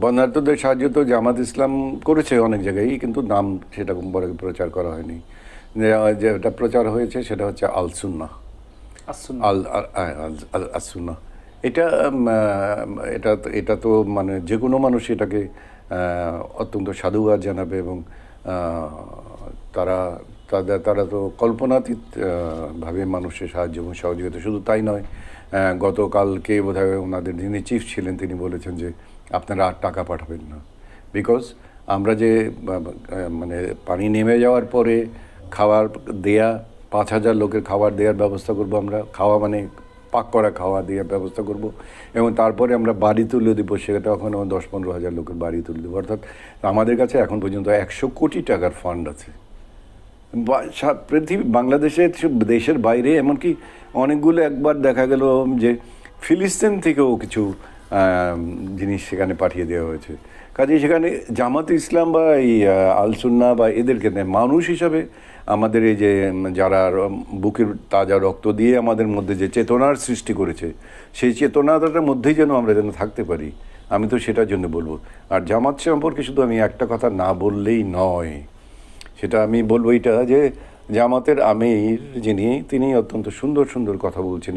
বন্যার্থদের সাহায্য তো জামাত ইসলাম করেছে অনেক জায়গায় কিন্তু নাম সেরকম বড় প্রচার করা হয়নি। যেটা প্রচার হয়েছে সেটা হচ্ছে আলসুন্না আসুন আল আল- আল- আল- আসুন্না এটা এটা তো- এটা তো মানে যে কোনো মানুষ এটাকে অত্যন্ত সাধুবাদ জানাবে এবং তারা তাদের, তারা তো কল্পনাতীত ভাবে মানুষের সাহায্য এবং সহযোগিতা শুধু তাই নয় গতকালকে বোধহয় ওনাদের যিনি চিফ ছিলেন, তিনি বলেছেন যে আপনারা আর টাকা পাঠাবেন না। বিকজ আমরা যে মানে পানি নেমে যাওয়ার পরে খাবার দেয়া, পাঁচ হাজার লোকের খাবার দেওয়ার ব্যবস্থা করব আমরা, খাওয়া মানে পাক করা খাওয়া দেওয়ার ব্যবস্থা করব, এবং তারপরে আমরা বাড়ি তুলে দেবো, সেটা ওখানে দশ পনেরো হাজার লোকের বাড়ি তুলে দেবো। অর্থাৎ আমাদের কাছে এখন পর্যন্ত একশো কোটি টাকার ফান্ড আছে। পৃথিবী, বাংলাদেশে দেশের বাইরে, এমনকি অনেকগুলো একবার দেখা গেল যে ফিলিস্তিন থেকেও কিছু জিনিস সেখানে পাঠিয়ে দেওয়া হয়েছে। কাজে সেখানে জামাত ইসলাম বা এই আলসুন্না বা এদেরকে মানুষ হিসাবে আমাদের এই যে, যারা বুকের তাজা রক্ত দিয়ে আমাদের মধ্যে যে চেতনার সৃষ্টি করেছে, সেই চেতনাটার মধ্যেই যেন আমরা যেন থাকতে পারি, আমি তো সেটার জন্য বলব। আর জামাত সম্পর্কে শুধু আমি একটা কথা না বললেই নয়। সেটা আমি বলব এটা যে জামাতের আমির যিনি তিনি অত্যন্ত সুন্দর সুন্দর কথা বলছেন।